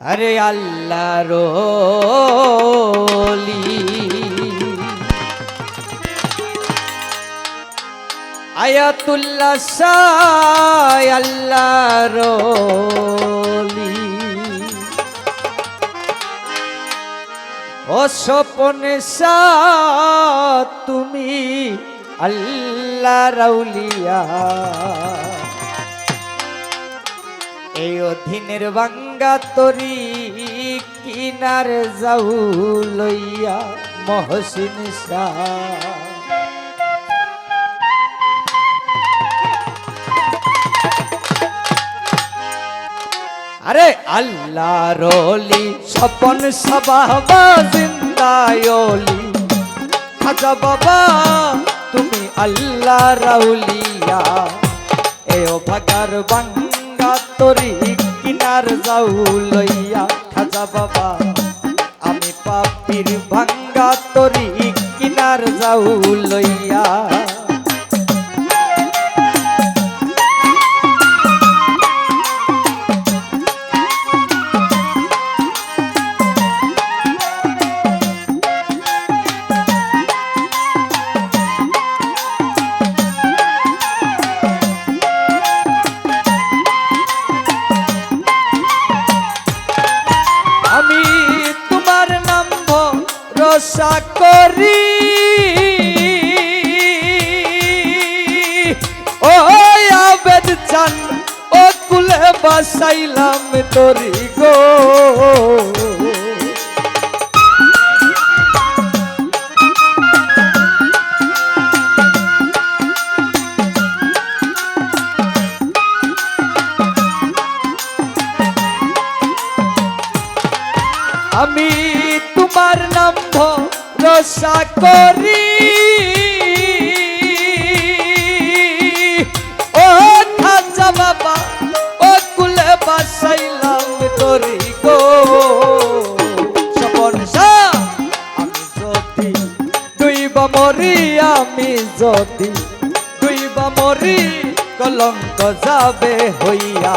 আরে আল্লাহ রলি। আয়াতুল্লাহ শাহ আল্লাহ রলি। ও স্বপনে তুমি আল্লাহ রাউলিয়া। এই অধীনের বাঙ্গা তরি কিনার যাউ লইয়া মহসিন আরে আল্লাহ রলি স্বপন সবাবা জিন্দায়লি খাজা বাবা, তুমি আল্লাহ রাউলিয়া এ ভাগার বাঙ্গা তরি কিনার যাও লইয়া খাজা বাবা আমি পাপির ভাঙ্গা তরি কিনার যাও লইয়া। বাসাইলাম তোরি গো। আমি তোমার নাম রসা করি। কলঙ্ক যাবে হইয়া।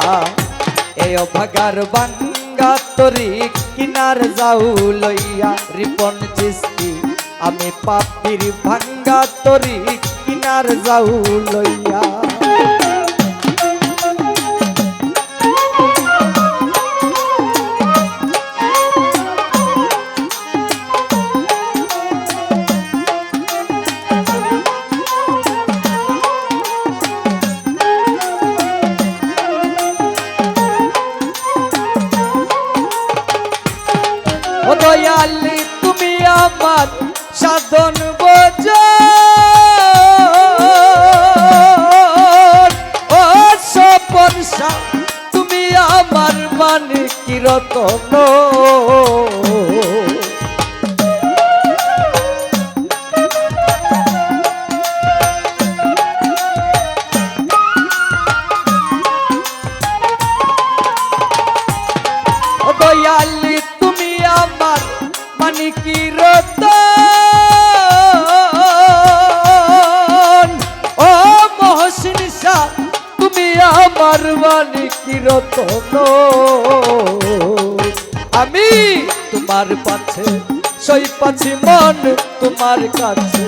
এ অভাগার বাঙ্গা তরি কিনার যাও লইয়া। রিপন চিস্তি, আমি পাপির ভাঙ্গা তরি কিনার যাও লইয়া। দয়ালি তুমি আমার সাধন আমি তোমার পাছে, সই পাছি মন তোমার কাছে,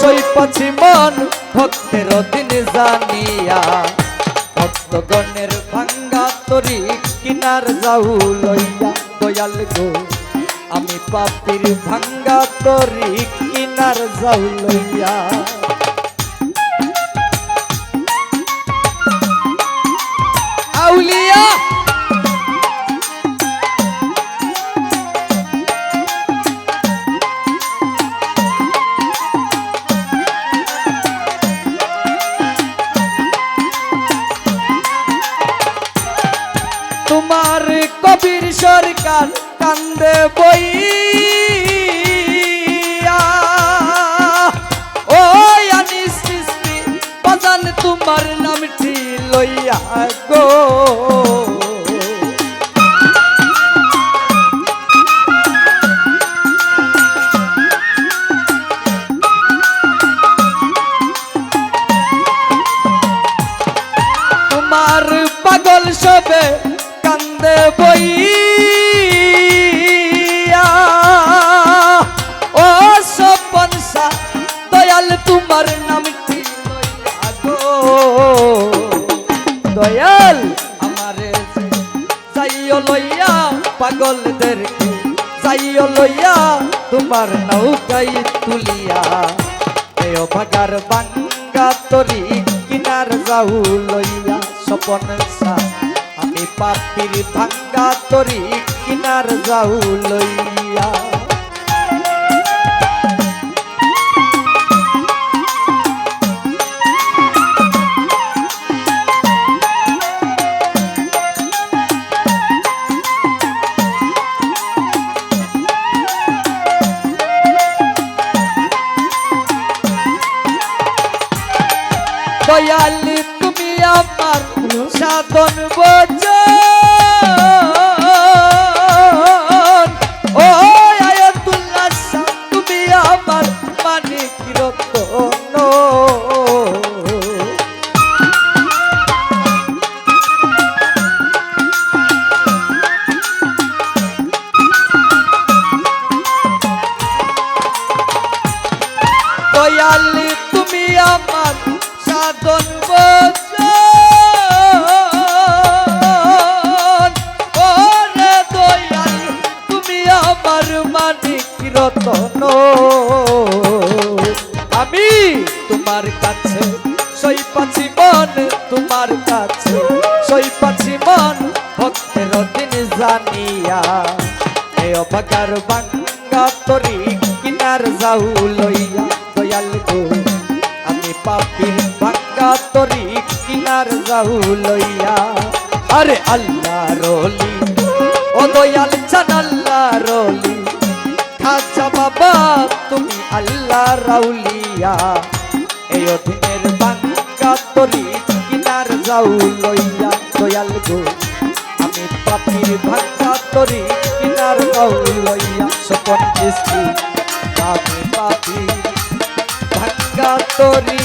সই পাছি মন ভক্তের দিন জানিয়া। ভক্তগণের ভাঙ্গা তরি কিনার যাও লইয়া দয়াল গো। আমি পাপির ভাঙ্গা তরি কিনার যাও লইয়া। よ তোমার নৌকাই তুলিয়া। এ ভাগার বাঙ্গা তরি কিনার যাও লইয়া স্বপন আমি পাপির ভাঙ্গা তরি কিনার যাও লইয়া। দয়ালি তুমি আমার সাধন বোঝ। মানিক রতন আমি তোমার কাছে সই পাচ্ছি মন তোমার কাছে সই পাচ্ছি মন ভক্তের দিন জানিয়া। এ অবাকার বাঙ্গা তরি কিনার যাও লইয়া, দয়াল গো, আমি পাপির বাঙ্গা তরি কিনার যাও লইয়া। আরে আল্লাহ রলি রাউলিয়া, এই অধীনের বাঙ্কা তরি কিনার যাও লইয়া, দয়াল গো। আমি পাপির ভাঙ্কা তরি কিনার যাও লইয়া সপন দৃষ্টি পাপির ভাঙ্কা তরি